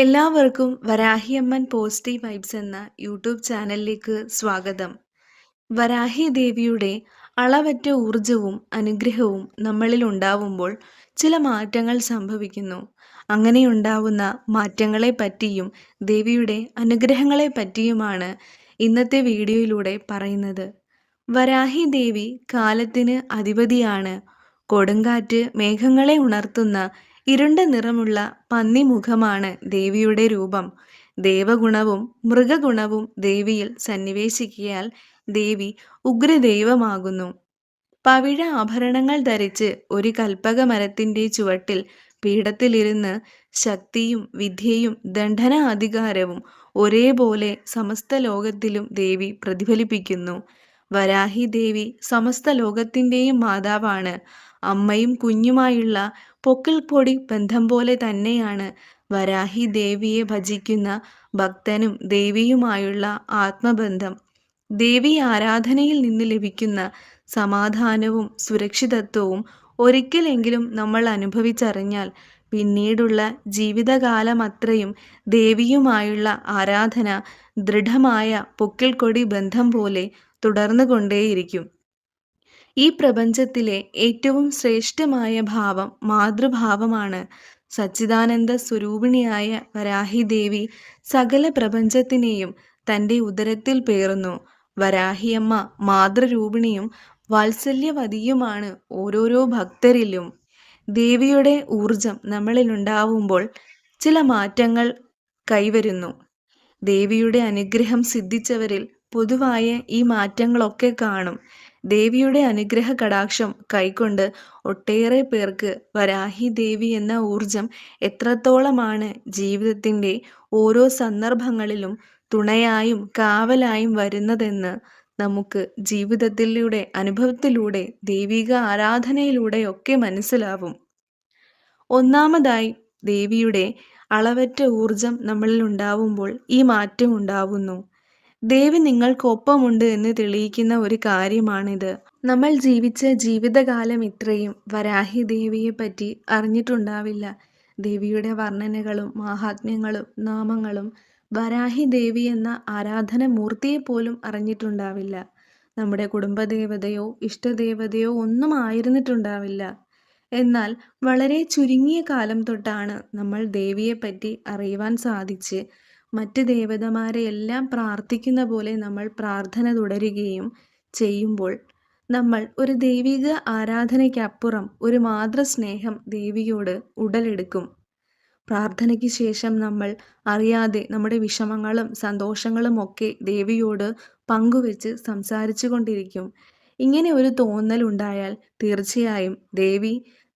എല്ലാവർക്കും Varahiamman positive vibes എന്ന YouTube ചാനലിലേക്ക് സ്വാഗതം. വരാഹി ദേവിയുടെ അളവറ്റ ഊർജവും അനുഗ്രഹവും നമ്മളിൽ ഉണ്ടാവുമ്പോൾ ചില മാറ്റങ്ങൾ സംഭവിക്കുന്നു. അങ്ങനെയുണ്ടാവുന്ന മാറ്റങ്ങളെ പറ്റിയും ദേവിയുടെ അനുഗ്രഹങ്ങളെ പറ്റിയുമാണ് ഇന്നത്തെ വീഡിയോയിലൂടെ പറയുന്നത്. വരാഹി ദേവി കാലത്തിന് അധിപതിയാണ്. കൊടുങ്കാറ്റ് മേഘങ്ങളെ ഉണർത്തുന്ന ഇരുണ്ട നിറമുള്ള പന്നിമുഖമാണ് ദേവിയുടെ രൂപം. ദേവഗുണവും മൃഗഗുണവും ദേവിയിൽ സന്നിവേശിക്കിയാൽ ദേവി ഉഗ്രദൈവമാകുന്നു. പവിഴ ആഭരണങ്ങൾ ധരിച്ച് ഒരു കൽപ്പക മരത്തിന്റെ ചുവട്ടിൽ പീഠത്തിലിരുന്ന് ശക്തിയും വിദ്യയും ദണ്ഡന അധികാരവും ഒരേപോലെ സമസ്ത ലോകത്തിലും ദേവി പ്രതിഫലിപ്പിക്കുന്നു. വരാഹി ദേവി സമസ്ത ലോകത്തിന്റെയും മാതാവാണ്. അമ്മയും കുഞ്ഞുമായുള്ള പൊക്കിൾപ്പൊടി ബന്ധം പോലെ തന്നെയാണ് വരാഹി ദേവിയെ ഭജിക്കുന്ന ഭക്തനും ദേവിയുമായുള്ള ആത്മബന്ധം. ദേവി ആരാധനയിൽ നിന്ന് ലഭിക്കുന്ന സമാധാനവും സുരക്ഷിതത്വവും ഒരിക്കലെങ്കിലും നമ്മൾ അനുഭവിച്ചറിഞ്ഞാൽ പിന്നീടുള്ള ജീവിതകാലം അത്രയും ദേവിയുമായുള്ള ആരാധന ദൃഢമായ പൊക്കിൾക്കൊടി ബന്ധം പോലെ തുടർന്നുകൊണ്ടേയിരിക്കും. ഈ പ്രപഞ്ചത്തിലെ ഏറ്റവും ശ്രേഷ്ഠമായ ഭാവം മാതൃഭാവമാണ്. സച്ചിദാനന്ദ സ്വരൂപിണിയായ വരാഹി ദേവി സകല പ്രപഞ്ചത്തിനെയും തന്റെ ഉദരത്തിൽ പേറുന്നു. വരാഹിയമ്മ മാതൃരൂപിണിയും വാത്സല്യവതിയുമാണ് ഓരോരോ ഭക്തരിലും. ദേവിയുടെ ഊർജം നമ്മളിൽ ഉണ്ടാവുമ്പോൾ ചില മാറ്റങ്ങൾ കൈവരുന്നു. ദേവിയുടെ അനുഗ്രഹം സിദ്ധിച്ചവരിൽ പൊതുവായ ഈ മാറ്റങ്ങളൊക്കെ കാണും. ദേവിയുടെ അനുഗ്രഹ കടാക്ഷം കൈക്കൊണ്ട് ഒട്ടേറെ പേർക്ക് വരാഹി ദേവി എന്ന ഊർജം എത്രത്തോളമാണ് ജീവിതത്തിന്റെ ഓരോ സന്ദർഭങ്ങളിലും തുണയായും കാവലായും വരുന്നതെന്ന് നമുക്ക് ജീവിതത്തിലൂടെ അനുഭവത്തിലൂടെ ദൈവിക ആരാധനയിലൂടെയൊക്കെ മനസ്സിലാവും. ഒന്നാമതായി ദേവിയുടെ അളവറ്റ ഊർജം നമ്മളിൽ ഉണ്ടാവുമ്പോൾ ഈ മാറ്റം ഉണ്ടാവുന്നു. ദേവി നിങ്ങൾക്കൊപ്പമുണ്ട് എന്ന് തെളിയിക്കുന്ന ഒരു കാര്യമാണിത്. നമ്മൾ ജീവിച്ച ജീവിതകാലം ഇത്രയും വരാഹി ദേവിയെ പറ്റി അറിഞ്ഞിട്ടുണ്ടാവില്ല. ദേവിയുടെ വർണനകളും മാഹാത്മ്യങ്ങളും നാമങ്ങളും വരാഹി ദേവി എന്ന ആരാധന മൂർത്തിയെ പോലും അറിഞ്ഞിട്ടുണ്ടാവില്ല. നമ്മുടെ കുടുംബദേവതയോ ഇഷ്ടദേവതയോ ഒന്നും ആയിരുന്നിട്ടുണ്ടാവില്ല. എന്നാൽ വളരെ ചുരുങ്ങിയ കാലം തൊട്ടാണ് നമ്മൾ ദേവിയെപ്പറ്റി അറിയുവാൻ സാധിച്ച് മറ്റ് ദേവതമാരെ എല്ലാം പ്രാർത്ഥിക്കുന്ന പോലെ നമ്മൾ പ്രാർത്ഥന തുടരുകയും ചെയ്യുമ്പോൾ നമ്മൾ ഒരു ദൈവിക ആരാധനയ്ക്കപ്പുറം ഒരു മാതൃസ്നേഹം ദേവിയോട് ഉടലെടുക്കും. പ്രാർത്ഥനയ്ക്ക് ശേഷം നമ്മൾ അറിയാതെ നമ്മുടെ വിഷമങ്ങളും സന്തോഷങ്ങളും ഒക്കെ ദേവിയോട് പങ്കുവെച്ച് സംസാരിച്ചു കൊണ്ടിരിക്കും. ഇങ്ങനെ ഒരു തോന്നൽ ഉണ്ടായാൽ തീർച്ചയായും ദേവി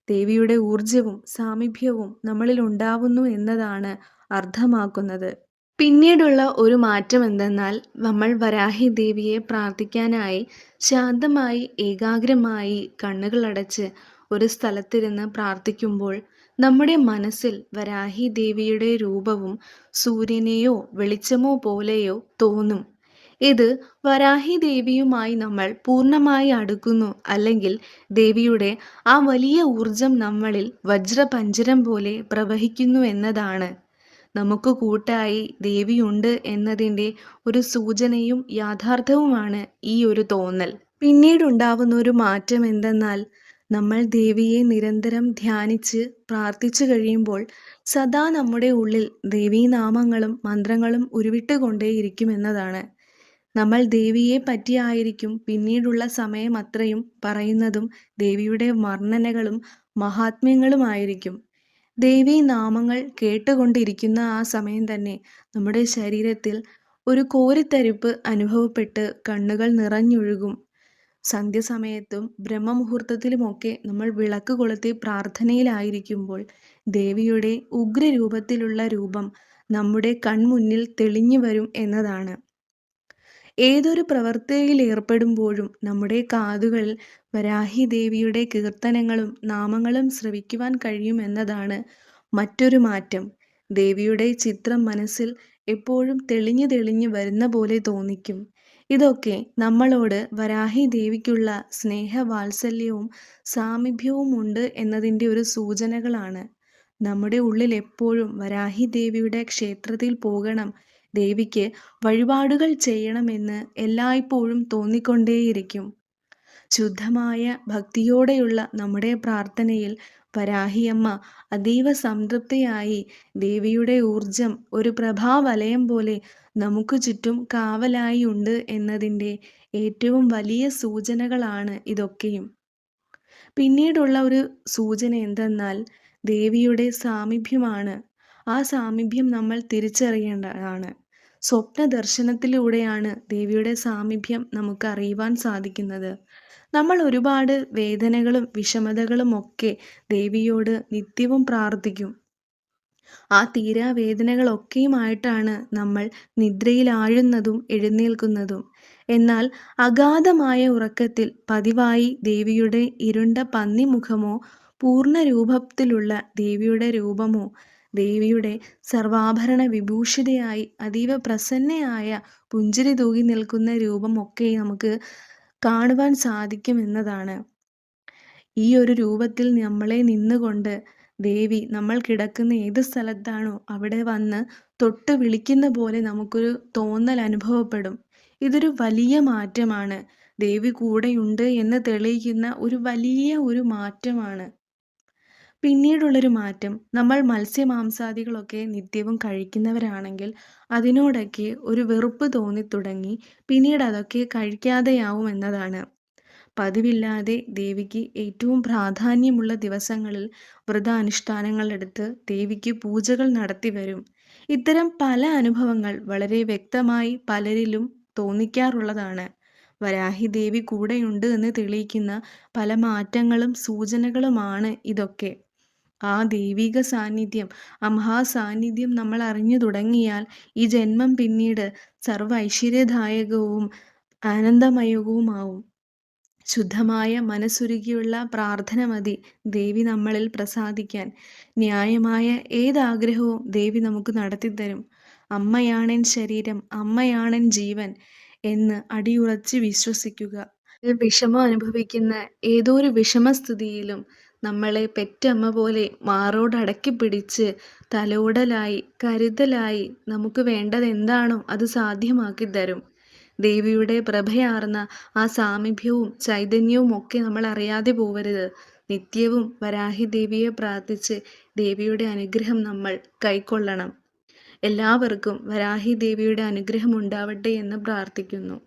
ദേവിയുടെ ഊർജവും സാമീപ്യവും നമ്മളിൽ ഉണ്ടാവുന്നു എന്നതാണ് അർത്ഥമാക്കുന്നത്. പിന്നീടുള്ള ഒരു മാറ്റം എന്തെന്നാൽ നമ്മൾ വരാഹി ദേവിയെ പ്രാർത്ഥിക്കാനായി ശാന്തമായി ഏകാഗ്രമായി കണ്ണുകളടച്ച് ഒരു സ്ഥലത്തിരുന്ന് പ്രാർത്ഥിക്കുമ്പോൾ നമ്മുടെ മനസ്സിൽ വരാഹി ദേവിയുടെ രൂപവും സൂര്യനെയോ വെളിച്ചമോ പോലെയോ തോന്നും. ഇത് വരാഹി ദേവിയുമായി നമ്മൾ പൂർണമായി അടുക്കുന്നു അല്ലെങ്കിൽ ദേവിയുടെ ആ വലിയ ഊർജം നമ്മളിൽ വജ്രപഞ്ചരം പോലെ പ്രവഹിക്കുന്നു എന്നതാണ്. നമുക്ക് കൂട്ടായി ദേവിയുണ്ട് എന്നതിന്റെ ഒരു സൂചനയും യാഥാർത്ഥ്യവുമാണ് ഈ ഒരു തോന്നൽ. പിന്നീടുണ്ടാവുന്ന ഒരു മാറ്റം എന്തെന്നാൽ നമ്മൾ ദേവിയെ നിരന്തരം ധ്യാനിച്ച് പ്രാർത്ഥിച്ചു കഴിയുമ്പോൾ സദാ നമ്മുടെ ഉള്ളിൽ ദേവീനാമങ്ങളും മന്ത്രങ്ങളും ഉരുവിട്ടുകൊണ്ടേയിരിക്കുമെന്നതാണ് നമ്മൾ ദേവിയെ പറ്റിയായിരിക്കും പിന്നീടുള്ള സമയം അത്രയും പറയുന്നതും ദേവിയുടെ വർണനകളും മഹാത്മ്യങ്ങളുമായിരിക്കും. ദേവീ നാമങ്ങൾ കേട്ടുകൊണ്ടിരിക്കുന്ന ആ സമയം തന്നെ നമ്മുടെ ശരീരത്തിൽ ഒരു കോരിത്തരിപ്പ് അനുഭവപ്പെട്ട് കണ്ണുകൾ നിറഞ്ഞൊഴുകും. സന്ധ്യസമയത്തും ബ്രഹ്മമുഹൂർത്തത്തിലുമൊക്കെ നമ്മൾ വിളക്ക് കൊളുത്തി പ്രാർത്ഥനയിലായിരിക്കുമ്പോൾ ദേവിയുടെ ഉഗ്രരൂപത്തിലുള്ള രൂപം നമ്മുടെ കൺമുന്നിൽ തെളിഞ്ഞു വരും എന്നതാണ്. ഏതൊരു പ്രവൃത്തിയിൽ ഏർപ്പെടുമ്പോഴും നമ്മുടെ കാതുകൾ വരാഹി ദേവിയുടെ കീർത്തനങ്ങളും നാമങ്ങളും ശ്രവിക്കുവാൻ കഴിയുമെന്നതാണ് മറ്റൊരു മാറ്റം. ദേവിയുടെ ചിത്രം മനസ്സിൽ എപ്പോഴും തെളിഞ്ഞു തെളിഞ്ഞു വരുന്ന പോലെ തോന്നിക്കും. ഇതൊക്കെ നമ്മളോട് വരാഹി ദേവിക്കുള്ള സ്നേഹവാത്സല്യവും സാമീപ്യവും ഉണ്ട് എന്നതിന്റെ ഒരു സൂചനകളാണ്. നമ്മുടെ ഉള്ളിൽ എപ്പോഴും വരാഹി ദേവിയുടെ ക്ഷേത്രത്തിൽ പോകണം ദേവിക്ക് വഴിപാടുകൾ ചെയ്യണമെന്ന് എല്ലായ്പ്പോഴും തോന്നിക്കൊണ്ടേയിരിക്കും. ശുദ്ധമായ ഭക്തിയോടെയുള്ള നമ്മുടെ പ്രാർത്ഥനയിൽ വരാഹിയമ്മ അതീവ സംതൃപ്തിയായി ദേവിയുടെ ഊർജം ഒരു പ്രഭാവലയം പോലെ നമുക്ക് ചുറ്റും കാവലായി ഉണ്ട് എന്നതിന്റെ ഏറ്റവും വലിയ സൂചനകളാണ് ഇതൊക്കെയും. പിന്നീടുള്ള ഒരു സൂചന എന്തെന്നാൽ ദേവിയുടെ സാമീപ്യമാണ്. ആ സാമീപ്യം നമ്മൾ തിരിച്ചറിയേണ്ടതാണ്. സ്വപ്ന ദർശനത്തിലൂടെയാണ് ദേവിയുടെ സാമീപ്യം നമുക്ക് അറിയുവാൻ സാധിക്കുന്നത്. നമ്മൾ ഒരുപാട് വേദനകളും വിഷമതകളും ഒക്കെ ദേവിയോട് നിത്യവും പ്രാർത്ഥിക്കും. ആ തീരാ വേദനകളൊക്കെയുമായിട്ടാണ് നമ്മൾ നിദ്രയിൽ ആഴുന്നതും എഴുന്നേൽക്കുന്നതും. എന്നാൽ അഗാധമായ ഉറക്കത്തിൽ പതിവായി ദേവിയുടെ ഇരുണ്ട പന്നിമുഖമോ പൂർണ രൂപത്തിലുള്ള ദേവിയുടെ രൂപമോ ദേവിയുടെ സർവാഭരണ വിഭൂഷിതയായി അതീവ പ്രസന്നയായ പുഞ്ചിരി തൂകി നിൽക്കുന്ന രൂപമൊക്കെ നമുക്ക് കാണുവാൻ സാധിക്കും സാധിക്കുമെന്നതാണ് ഈ ഒരു രൂപത്തിൽ നമ്മളെ നിന്നുകൊണ്ട് ദേവി നമ്മൾ കിടക്കുന്ന ഏത് സ്ഥലത്താണോ അവിടെ വന്ന് തൊട്ട് വിളിക്കുന്ന പോലെ നമുക്കൊരു തോന്നൽ അനുഭവപ്പെടും. ഇതൊരു വലിയ മാറ്റമാണ്. ദേവി കൂടെയുണ്ട് എന്ന് തെളിയിക്കുന്ന ഒരു വലിയ ഒരു മാറ്റമാണ്. പിന്നീടുള്ളൊരു മാറ്റം. നമ്മൾ മത്സ്യമാംസാദികളൊക്കെ നിത്യവും കഴിക്കുന്നവരാണെങ്കിൽ അതിനോടൊക്കെ ഒരു വെറുപ്പ് തോന്നിത്തുടങ്ങി പിന്നീട് അതൊക്കെ കഴിക്കാതെയാവും എന്നതാണ്. പതിവില്ലാതെ ദേവിക്ക് ഏറ്റവും പ്രാധാന്യമുള്ള ദിവസങ്ങളിൽ വ്രതാനുഷ്ഠാനങ്ങളെടുത്ത് ദേവിക്ക് പൂജകൾ നടത്തി വരും. ഇത്തരം പല അനുഭവങ്ങൾ വളരെ വ്യക്തമായി പലരിലും തോന്നിക്കാറുള്ളതാണ്. വരാഹി ദേവി കൂടെയുണ്ട് എന്ന് തെളിയിക്കുന്ന പല മാറ്റങ്ങളും സൂചനകളുമാണ് ഇതൊക്കെ. ആ ദൈവിക സാന്നിധ്യം ആ മഹാസാന്നിധ്യം നമ്മൾ അറിഞ്ഞു തുടങ്ങിയാൽ ഈ ജന്മം പിന്നീട് സർവ ഐശ്വര്യദായകവും ആനന്ദമയവുമാവും. ശുദ്ധമായ മനസ്സുരുകിയുള്ള പ്രാർത്ഥന മതി ദേവി നമ്മളിൽ പ്രസാദിക്കാൻ. ന്യായമായ ഏതാഗ്രഹവും ദേവി നമുക്ക് നടത്തിത്തരും. അമ്മയാണെൻ ശരീരം അമ്മയാണെൻ ജീവൻ എന്ന് അടിയുറച്ച് വിശ്വസിക്കുക. വിഷമം അനുഭവിക്കുന്ന ഏതോ ഒരു വിഷമസ്ഥിതിയിലും നമ്മളെ പെറ്റമ്മ പോലെ മാറോടടക്കി പിടിച്ച് തലോടലായി കരുതലായി നമുക്ക് വേണ്ടത് എന്താണോ അത് സാധ്യമാക്കി തരും. ദേവിയുടെ പ്രഭയാർന്ന ആ സാമീപ്യവും ചൈതന്യവും ഒക്കെ നമ്മൾ അറിയാതെ പോവരുത്. നിത്യവും വരാഹി ദേവിയെ പ്രാർത്ഥിച്ച് ദേവിയുടെ അനുഗ്രഹം നമ്മൾ കൈക്കൊള്ളണം. എല്ലാവർക്കും വരാഹി ദേവിയുടെ അനുഗ്രഹം ഉണ്ടാവട്ടെ എന്ന് പ്രാർത്ഥിക്കുന്നു.